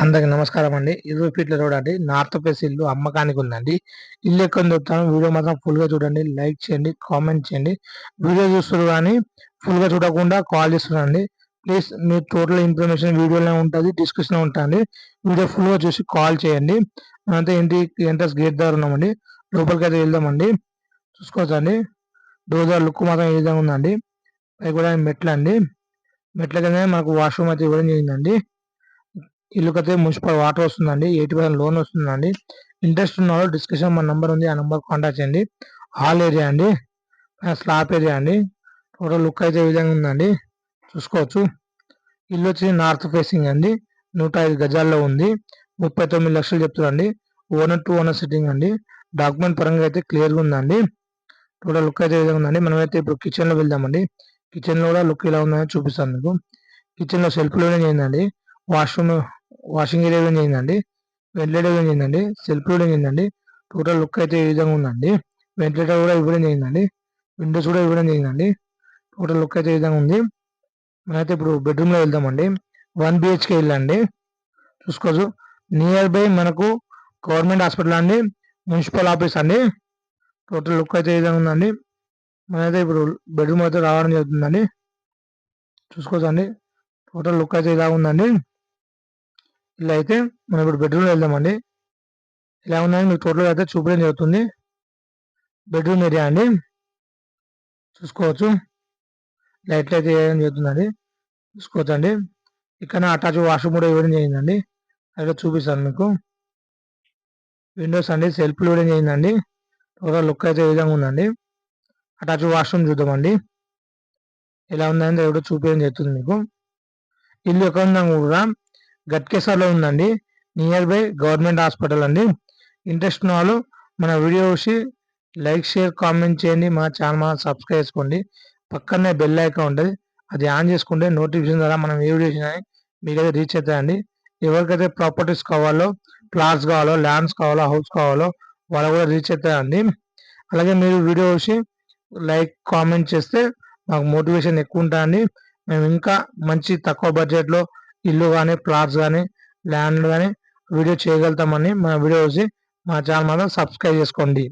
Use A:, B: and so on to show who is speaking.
A: అందరికి నమస్కారం అండి. ఇరవై ఫీట్ల రోడ్ అండి నార్త్ ఫేస్ ఇల్లు అమ్మకానికి ఉందండి. ఇల్లు ఎక్కడ చెప్తాను వీడియో మాత్రం ఫుల్గా చూడండి. లైక్ చేయండి కామెంట్ చేయండి. వీడియో చూస్తారు కానీ ఫుల్గా చూడకుండా కాల్ చేస్తున్నాండి ప్లీజ్ మీ టోటల్ ఇన్ఫర్మేషన్ వీడియోలో ఉంటుంది డిస్క్రిప్షన్ ఉంటుంది. వీడియో ఫుల్గా చూసి కాల్ చేయండి. మనంతా ఇంటి ఎంట్రన్స్ గేట్ దగ్గర ఉన్నామండి. లోపలికి అయితే వెళ్దామండి. చూసుకోవచ్చండి. డోర్ లుక్ మాత్రం ఏ విధంగా ఉందండి. అది కూడా మెట్లు అండి. మెట్ల కింద మనకు వాష్రూమ్ అయితే ఇవ్వడం జరిగిందండి. ఇల్లుకైతే మున్సిపల్ వాటర్ వస్తుందండి. ఎయిటీ పర్సెంట్ లోన్ వస్తుందండి. ఇంట్రెస్ట్ ఉన్న వాళ్ళు డిస్కషన్ మన నెంబర్ ఉంది. ఆ నెంబర్ కాంటాక్ట్ చేయండి. హాల్ ఏరియా అండి. స్లాప్ ఏరియా అండి. టోటల్ లుక్ అయితే ఈ విధంగా ఉందండి. చూసుకోవచ్చు. ఇల్లు వచ్చి నార్త్ ఫేసింగ్ అండి. నూట ఐదు గజాల్లో ఉంది. ముప్పై తొమ్మిది లక్షలు చెప్తుందండి ఓనర్ టూ ఓనర్ సిట్టింగ్ అండి. డాక్యుమెంట్ పరంగా అయితే క్లియర్గా ఉందండి. టోటల్ లుక్ అయితే విధంగా ఉందండి. మనమైతే ఇప్పుడు కిచెన్లో వెళ్దామండి. కిచెన్లో కూడా లుక్ ఇలా ఉందని చూపిస్తాను మీకు. కిచెన్లో సెల్ఫ్లోనే చేయండి. వాష్రూమ్ వాషింగ్ ఏరియా చేయండి. చేయిందండి వెంటిలేటర్ ఏం సెల్ఫ్ కూడా చేయండి. టోటల్ లుక్ అయితే ఈ విధంగా ఉందండి? వెంటిలేటర్ కూడా ఇవ్వడం చేయండి. విండోస్ కూడా ఇవ్వడం చేయండి. టోటల్ లుక్ అయితే ఈ విధంగా ఉంది? మనమైతే ఇప్పుడు బెడ్రూమ్లో వెళ్దామండి. వన్ బిహెచ్కే వెళ్ళండి చూసుకోవచ్చు. నియర్ బై మనకు గవర్నమెంట్ హాస్పిటల్ అండి. మున్సిపల్ ఆఫీస్ అండి. టోటల్ లుక్ అయితే ఈ విధంగా ఉందండి? మనైతే ఇప్పుడు బెడ్రూమ్ అయితే రావడం జరుగుతుందండి. చూసుకోవచ్చు టోటల్ లుక్ అయితే ఇలా ఉందండి. ఇలా అయితే మనం ఇప్పుడు బెడ్రూమ్ వెళ్దామండి. ఇలా ఉందని మీకు టోటల్ అయితే చూపించడం జరుగుతుంది. బెడ్రూమ్ ఏరియా అండి. చూసుకోవచ్చు. లైట్లు అయితే వేయడం జరుగుతుందండి. చూసుకోవచ్చు అండి ఇక్కడ అటాచ్ వాష్రూమ్ కూడా ఇవ్వడం జరిగిందండి. అక్కడ చూపిస్తాను మీకు. విండోస్ అండి. సెల్ఫ్లు ఇవ్వడం జరిగిందండి టోటల్ లుక్ అయితే ఏ విధంగా ఉందండి. అటాచ్ వాష్రూమ్ చూద్దామండి. ఎలా ఉందని ఎవడో చూపించడం జరుగుతుంది మీకు. ఇల్లు ఎక్కడ ఉందా కూడా గట్కేసర్లో ఉందండి. నియర్ బై గవర్నమెంట్ హాస్పిటల్ అండి. ఇంట్రెస్ట్ ఉన్న వాళ్ళు మన వీడియో చూసి లైక్ షేర్ కామెంట్ చేయండి. మా ఛానల్ మన సబ్స్క్రైబ్ చేసుకోండి. పక్కనే బెల్ ఐకాన్ ఉంటుంది. అది ఆన్ చేసుకుంటే నోటిఫికేషన్ ద్వారా మనం ఏ వీడియో చేసినా మీకైతే రీచ్ అవుతాయండి ఎవరికైతే ప్రాపర్టీస్ కావాలో ప్లాట్స్ కావాలో ల్యాండ్స్ కావాలో హౌస్ కావాలో వాళ్ళు కూడా రీచ్ అవుతాయండి అలాగే మీరు వీడియో చూసి లైక్ కామెంట్ చేస్తే మాకు మోటివేషన్ ఎక్కువ ఉంటుందండి మేము ఇంకా మంచి తక్కువ బడ్జెట్లో ఇల్లు కానీ ప్లాట్స్ కానీ ల్యాండ్ కానీ వీడియో చేయగలుగుతామని మన వీడియో చూసి మా ఛానల్ మాత్రం సబ్స్క్రైబ్ చేసుకోండి.